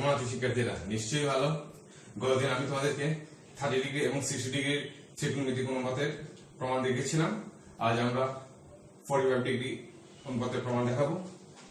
আছো শিক্ষার্থীরা? নিশ্চয়ই ভালো। গতদিন আমি তোমাদেরকে থার্টি ডিগ্রি এবং সিক্সটি ডিগ্রির ত্রিকোণমিতিক অনুপাতের প্রমাণ দেখিয়েছিলাম। আজ আমরা ফর্টি ফাইভ ডিগ্রি অনুপাতের প্রমাণ দেখাবো।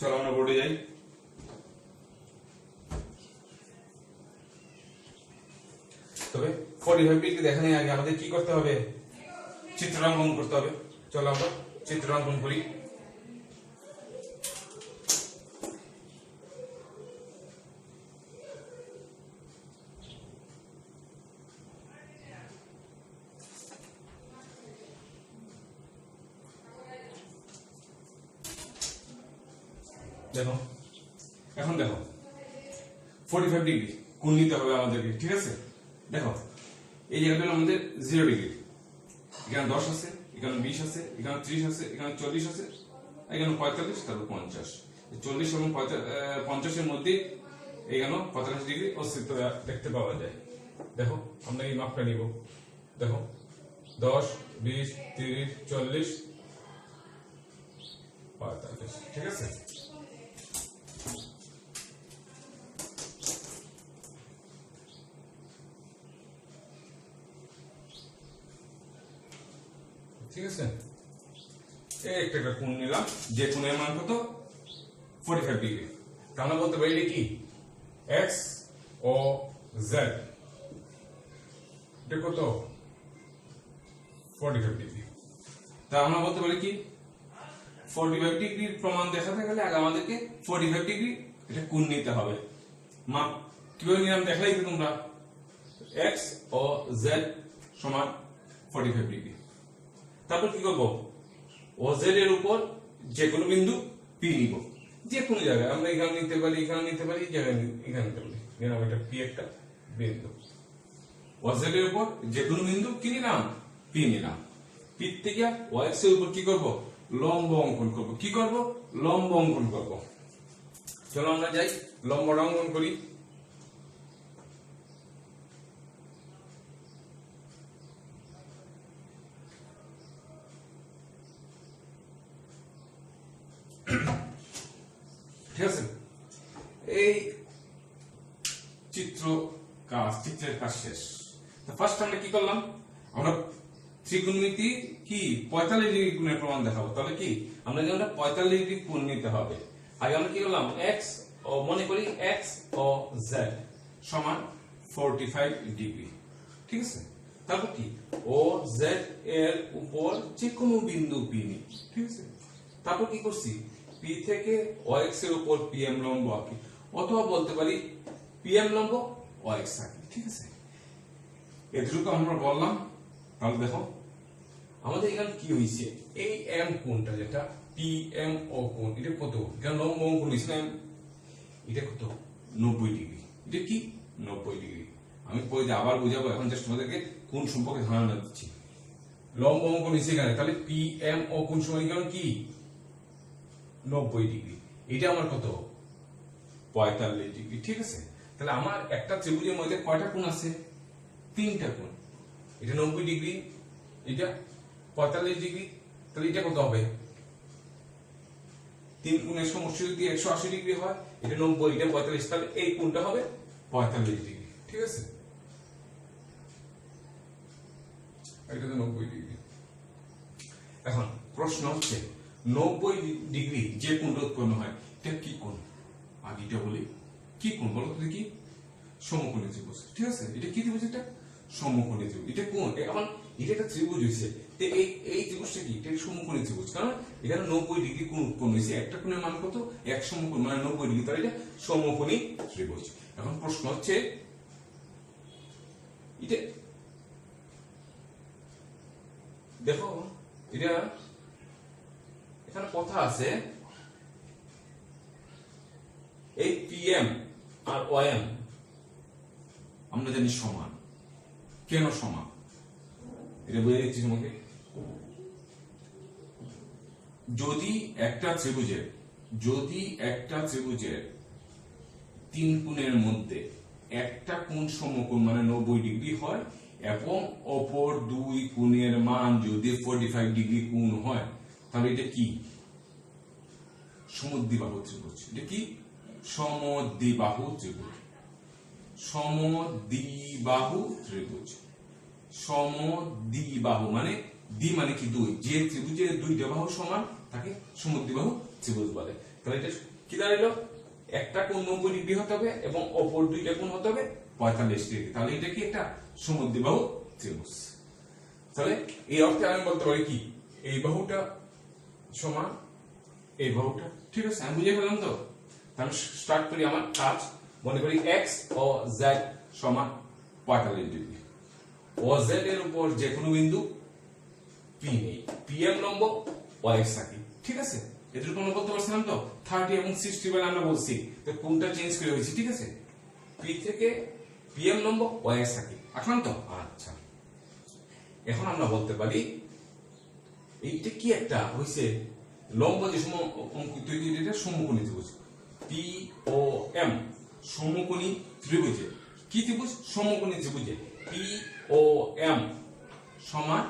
চলো আমরা বোর্ডে যাই। তবে ফর্টি ফাইভ ডিগ্রি দেখানোর আগে আমাদের কি করতে হবে? চিত্রাঙ্কন করতে হবে। চলো আমরা চিত্রাঙ্কন করি দেখো এখন দেখো ফোর্টি ফাইভ ডিগ্রি কোণ নিতে হবে আমাদেরকে, ঠিক আছে? দেখো, এই জায়গাটা আমাদের জিরো ডিগ্রি এখানে দশ আছে, এখানে বিশ আছে, এখানে ত্রিশ আছে, এখানে চল্লিশ আছে এখানে পঁয়তাল্লিশ, তারপর পঞ্চাশ। চল্লিশ এবং পঞ্চাশের মধ্যে এখানে পঁয়তাল্লিশ ডিগ্রি অস্তিত্ব দেখতে পাওয়া যায়। দেখো, আমরা এই মাপটা নিব। দেখো, দশ, বিশ, তিরিশ, চল্লিশ, পঁয়তাল্লিশ, ঠিক আছে? ঠিক আছে? এই একটা একটা কোণ নিলাম, যে কোণের মান কত? ফোর্টি ফাইভ ডিগ্রি তা আমরা বলতে পারি এটা কি? এক্স ও জেড এটা কত? ফোর্টি ফাইভ ডিগ্রি তা আমরা বলতে পারি কি? ফোর্টি ফাইভ ডিগ্রির প্রমাণ দেখাতে গেলে আগে আমাদেরকে ফোর্টি ফাইভ ডিগ্রি এটা কোণ নিতে হবে? মাপ কীভাবে নিলাম দেখলাই তো তোমরা। এক্স ও জেড সমান ফোর্টি ফাইভ ডিগ্রি তারপর কি করব? ওজেড উপর যে কোনো বিন্দু পি নিব। যে কোনো জায়গায়। আমরা এখানে নিতে পারি, এখানে নিতে পারি জায়গায় এখানে নিতে পারি। নিলাম এটা পি একটা বিন্দু। এর উপর যে কোনো বিন্দু কি নিলাম? পি নিলাম। পি থেকে ওয়াক্স এর উপর কি করব? লম্ব অঙ্কন করব। কি করব? লম্ব অঙ্কন করব। চলো আমরা যাই। লম্ব অঙ্কন করি। ঠিক আছে? এই চিত্র কাজ, চিত্রের কাজ শেষ। ফার্স্ট আমরা কি করলাম? আমরা ত্রিকোণমিতি কি? পঁয়তাল্লিশ ডিগ্রি কোণের প্রমাণ দেখাবো। তাহলে কি? আমরা যেমন পঁয়তাল্লিশ ডিগ্রি কোণ নিতে হবে। আগে আমরা কি করলাম? এক্স ও মনে করি এক্স ও জেড সমান ফোরটি ফাইভ ডিগ্রি। ঠিক আছে? তারপর কি? ও জেড এর উপর যে কোনো বিন্দু পি ঠিক আছে? তারপর কি করছি? পি থেকে ও এক্সের উপর পি এম লম্ব আঁকি। অথবা বলতে পারি পি এম লম্ব ও এক্স আঁকি, ঠিক আছে? এটুকু আমরা বললাম। তাহলে দেখো, আমাদের এখানে কি হয়েছে? এই এম কোনটা যেটা পি এম ও কোণ, এটা কত? এখানে লম্ব অঙ্কন হয়েছে না এটা কত? নব্বই ডিগ্রি। এটা কি? নব্বই ডিগ্রি। আমি পরে আবার বুঝাবো, এখন জাস্ট তোমাদেরকে কোন সম্পর্কে ধারণা দিচ্ছি। লম্ব অঙ্কন হয়েছে এখানে, তাহলে পি এম ও কোন সময় কি? নব্বই ডিগ্রি। এটা আমার কত? পঁয়তাল্লিশ ডিগ্রি, ঠিক আছে? তাহলে আমার একটা ত্রিভুজের মধ্যে কয়টা কোণ আছে? তিনটা কোণ। এটা নব্বই ডিগ্রি, এটা পঁয়তাল্লিশ ডিগ্রি, তাহলে এটা কত হবে? তিন কোণের সমষ্টি যদি একশো আশি ডিগ্রি হয়, এটা নব্বই, এটা পঁয়তাল্লিশ, তাহলে এই কোণটা হবে পঁয়তাল্লিশ ডিগ্রি, ঠিক আছে? এটা তো নব্বই ডিগ্রি। এখন প্রশ্ন হচ্ছে নব্বই ডিগ্রি যে কোণটা উৎপন্ন হয়, এটা কি কোণ? আগে এটা বলি কি কোণ বলো তো কি সমকোণী ত্রিভুজ, ঠিক আছে? এটা কি ত্রিভুজ এটা? সমকোণী ত্রিভুজ। এটা কোণ? এখন এটা একটা ত্রিভুজ হয়েছে এই এই ত্রিভুজটা কি? এটা সমকোণী ত্রিভুজ। কারণ এখানে নব্বই ডিগ্রি কোণ উৎপন্ন হয়েছে একটা কোণের মান কত? এক সমকোণ মানে নব্বই ডিগ্রি, তাহলে এটা সমকোণী ত্রিভুজ। এখন প্রশ্ন হচ্ছে, এটা দেখো, এটা এখানে কথা আছে এই পিএম আর ওএম আমরা জানি সমান। কেন সমান? এটা বুঝে দিচ্ছি তোমাকে যদি একটা ত্রিভুজের, যদি একটা ত্রিভুজের তিন কোণের মধ্যে একটা কোণ সমকোণ মানে নব্বই ডিগ্রি হয় এবং অপর দুই কোণের মান যদি ফোর্টি ফাইভ ডিগ্রি কোণ হয় তাহলে এটা কি? সমদ্বিবাহু ত্রিভুজ। এটা কি? সমদ্বিবাহু ত্রিভুজ। সমদ্বিবাহু ত্রিভুজ। সমদ্বিবাহু মানে দ্বি মানে কি দুই? যে ত্রিভুজের দুইটা বাহু সমান, তাকে সমদ্বিবাহু ত্রিভুজ বলে। তাহলে এটা কি দাঁড়াল একটা কোণ নব্বই ডিগ্রি হতে হবে এবং অপর দুইটা কোণ হতে হবে পঁয়তাল্লিশ ডিগ্রি। তাহলে এটা কি একটা সমদ্বিবাহু ত্রিভুজ? তাহলে এই অর্থে আমি বলতে পারি কি? এই বাহুটা সমান এই বাহুটা ঠিক আছে, আমি বুঝে ফেললাম তো? তাহলে স্টার্ট করি আমার কাজ। মনে করি এক্স ও জেড সমান পঁয়তাল্লিশ ডিগ্রি। ও জেড এর উপর যে কোনো বিন্দু পি নেই। পি এম লম্ব ও এক্স থাকি ঠিক আছে? এদের কোনো বলতে পারছিলাম তো? থার্টি এবং সিক্সটি বেলা আমরা বলছি। তো কোনটা চেঞ্জ করে হয়েছে? ঠিক আছে? পি থেকে পি এম লম্ব ও এক্স থাকি আসলাম তো? আচ্ছা। এখন আমরা বলতে পারি এইটা কি একটা হইছে, লম্ব যে সম অঙ্কিত এটা সমকোণী ত্রিভুজ। পি ও এম সমকোণী ত্রিভুজে। কি ত্রিভুজ? সমকোণী ত্রিভুজে। পি ও এম সমান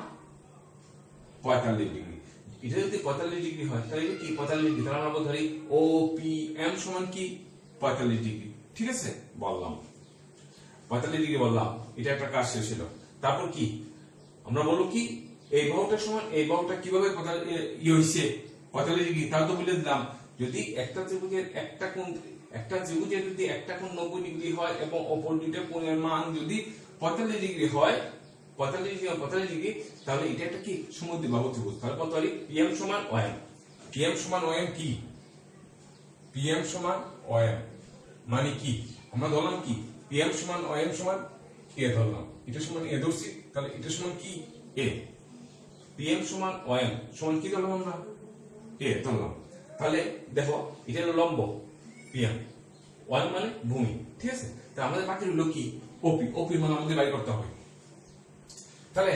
পঁয়তাল্লিশ ডিগ্রি। এটা যদি পঁয়তাল্লিশ ডিগ্রি হয়, তাহলে কি পঁয়তাল্লিশ ডিগ্রি? তাহলে আমরা পারি ও পি এম সমান কি? পঁয়তাল্লিশ ডিগ্রি। ঠিক আছে? বললাম। পঁয়তাল্লিশ ডিগ্রি বললাম। এটা একটা কাজ শেষ হলো। তারপর কি? আমরা বলব কি? এই বাহুটা সমান এই বাহুটা কীভাবে ইয়ে হয়েছে পঁয়তাল্লিশ ডিগ্রি তাও তো বলে দিলাম, যদি একটা ত্রিভুজের একটা কোণ, একটা ত্রিভুজের যদি একটা কোণ নব্বই ডিগ্রি হয় এবং অপর দুইটা কোণের মান যদি পঁয়তাল্লিশ ডিগ্রি হয়, পঁয়তাল্লিশ ডিগ্রি পঁয়তাল্লিশ ডিগ্রি, তাহলে এটা একটা কি? সমুদ্র বাহু ত্রিভুজ। তাহলে কত পিএম সমান ওএম পিএম সমান ওএম কি? পিএম সমান ওএম মানে কি? আমরা ধরলাম কি? পিএম সমান ওএম সমান এ ধরলাম। এটা সমান এ ধরছি, তাহলে এটা সমান কি? এ পিএম সমান ওএম সমান কি ধরলাম আমরা? এ ধরলাম তাহলে দেখো, এটা হলো লম্ব পিএম ওয়ান মানে ভূমি, ঠিক আছে? তা আমাদের বাকি হলো কি? ওপি ওপি মানে আমাদের বাই করতে হবে। তাহলে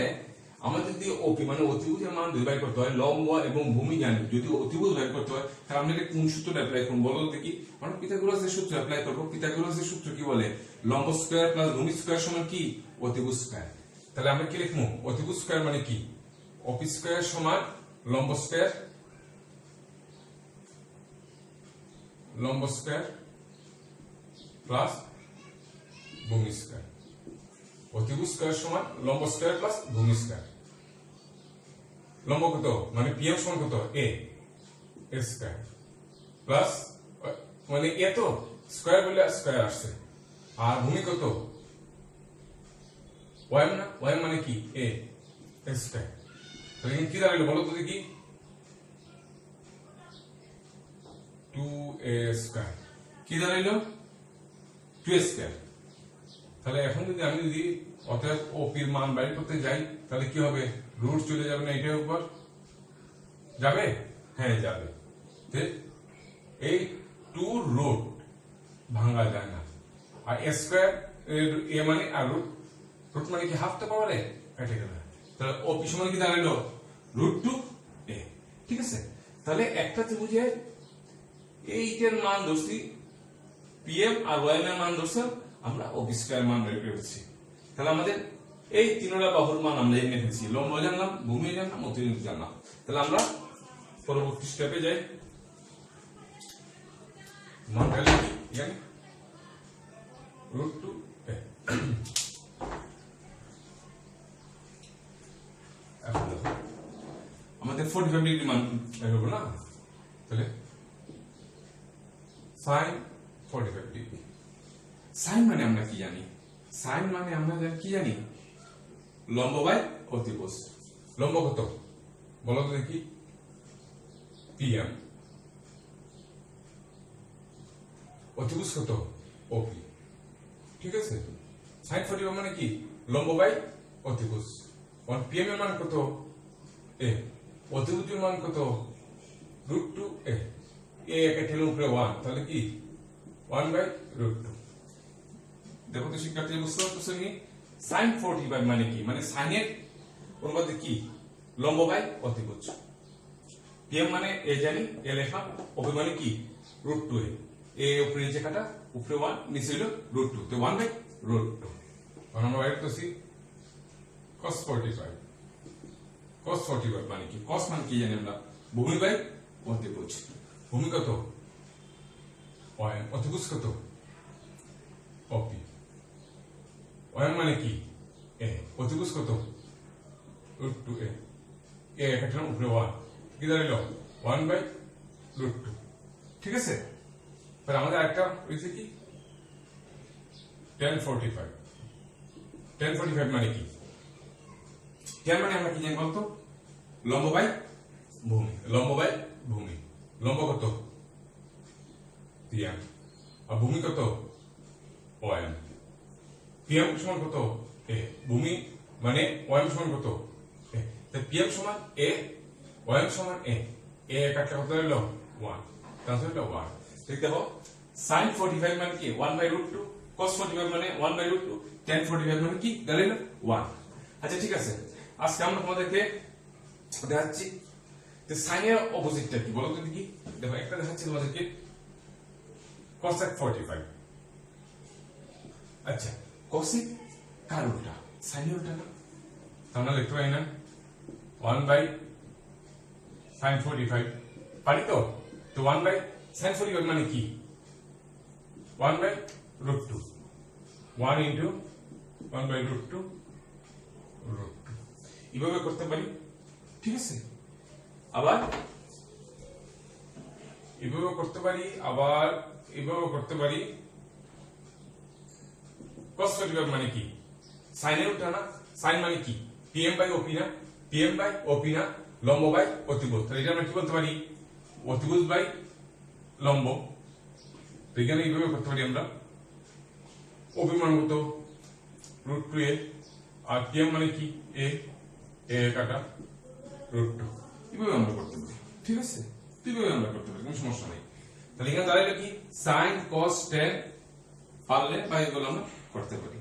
আমাদের যদি ওপি মানে অতিভুজের মান দুই বাই করতে হয়, লম্ব এবং ভূমি জানি, যদি অতিভুজ বাই করতে হয়, তাহলে আমরা এটা কোন সূত্রটা অ্যাপ্লাই করব বলো দেখি? আমরা পিথাগোরাসের সূত্র অ্যাপ্লাই করব পিথাগোরাসের সূত্র কি বলে? লম্ব স্কয়ার প্লাস ভূমি স্কয়ার সমান কি? অতিভুজ স্কয়ার তাহলে আমরা কি লিখব? অতিভুজ স্কয়ার মানে কি? অপি স্কয়ার সমান লম্ব স্কয়ার লম্ব স্কয়ার প্লাস ভূমি স্কয়ার অতিভুজ স্কয়ার সমান লম্ব স্কয়ার প্লাস ভূমি স্কয়ার লম্ব কত? মানে পিএম সমান কত? এ স্কয়ার প্লাস মানে এ তো স্কয়ার বলে স্কয়ার আসছে। আর ভূমি কত? ওয়াইম না ওয়াইম মানে কি? এ স্কয়ার এখানে কি দাঁড়াল বলো তো দেখি। টু এ স্কয়ার কি দাঁড়াইলো টু এ স্কয়ার তাহলে এখন যদি আমি যদি অতএব ওপির মান বাইর করতে যাই, তাহলে কি হবে? রুট চলে যাবে না এটার উপর। যাবে? হ্যাঁ যাবে। এই টু রুট ভাঙা যায় না। আর এ স্কোয়ার এ মানে আর রুট রুট মানে কি হাফ তো পাওয়ারে কেটে গেল। তাহলে ওপি সমান কি দাঁড়াল? রুট টু এ ঠিক আছে? তাহলে একটা ত্রিভুজে এইটার মান ধরছি পিএম আর ওয়াইএম এর মান ধরছিলাম আমরা ওপি স্কয়ার মান বের করে ফেলছি। তাহলে আমাদের এই তিনটা বাহুর মান আমরা এনে ফেলছি। লম্ব জানলাম ভূমি জানলাম অতিরিক্ত জানলাম তাহলে আমরা পরবর্তী স্টেপে যাই। মান ভ্যালু কি রুট টু এখন দেখো আমাদের ফোর্টি ফাইভ ডিগ্রি মান বের হবে না? তাহলে sine forty five degree sine মানে আমরা কি জানি? সাইন মানে আমরা কি জানি? লম্ব বাই অতিভুজ লম্ব কত? বলো তো দেখি। পিএম অতিভুজ কত? ওপি ঠিক আছে? সাইন ফোর্টি মানে কি? লম্ব বাই অতিভুজ পিএম এর মান কত? এ অতিভুজের মান কত? রুট টু এ এ একে উপরে ওয়ান তাহলে কি? ওয়ান বাই রুট টু দেখো তো শিক্ষার্থী, বুঝতে পারতেছো কি? সাইন ফোর্টি বাই মানে কি? মানে সাইনের অনুপাতে কি? লম্ব বাই অতিভুজ পিএম মানে এ জানি এ লেখা ওপি মানে কি? রুট টু এ এ উপরে নিচে কাটা, উপরে ওয়ান নিচে হলো রুট টু তো ওয়ান বাই রুট টু আমরা বাইর করছি cos 45 cos 45 মানে কি cos মানে কি জানি আমরা? ভূমি বাই অতিভুজ ভূমি কত? ওয়ান। অতিভুজ কত? অপি ওয়ান মানে কি? এ অতিভুজ কত? রুট টু এ এ একটা উপরে ওয়ান কি দাঁড়াইলো? ওয়ান বাই রুট টু ঠিক আছে? এবার আমাদের একটা হয়েছে কি? Tan forty five tan forty five মানে কি? টেন মানে আমরা কি জানি বলতো? লম্ব বাই ভূমি। লম্ব বাই ভূমি। লম্ব কত? পিএম আর ভূমি কত? ওএম পিএম সমান কত? এ ভূমি মানে ওএম সমান কত? এ পিএম সমান এ ওএম সমান এ এ কাটলে কত হলো ওয়ান তাহলে হলো ওয়ান ঠিক দেখো? সাইন ফোর্টি ফাইভ মানে কি? One by root two cos forty five মানে one by root two tan forty five মানে কি? দাঁড়াইলো ওয়ান আচ্ছা ঠিক আছে। আজকে আমরা তোমাদেরকে দেখাচ্ছি যে সাইনের অপোজিটটা কি, বলো তো দেখি। দেখো, একটা দেখাচ্ছি তোমাদেরকে। কসেক ফোরটি ফাইভ আচ্ছা কসিক কার উল্টা? সাইনের উল্টা না? আমরা লিখতে পারি না। One by sine forty five পারি তো? তো one by sine forty five মানে কি? One by root two one into one by root two root এভাবে করতে পারি? ঠিক আছে। আবার? এভাবে করতে পারি, আবার এভাবে করতে পারি। cos 45 মানে কি? সাইনের উল্টা না? সাইন মানে কি? পিএম বাই ওপি না? পিএম বাই ওপি না? লম্ব বাই অতিভুজ তাহলে এটা আমরা কি বলতে পারি? অতিভুজ বাই লম্ব এখানে এইভাবে করতে পারি আমরা। ওপি মান কত root two A R PM মানে কি? এ এ কাটা রুট টু এভাবে আমরা করতে পারি ঠিক আছে এভাবে আমরা করতে পারি কোনো সমস্যা নেই তাহলে এখানে দাঁড়াইলো কি সাইন কস টেন পারলে বা এগুলো আমরা করতে পারি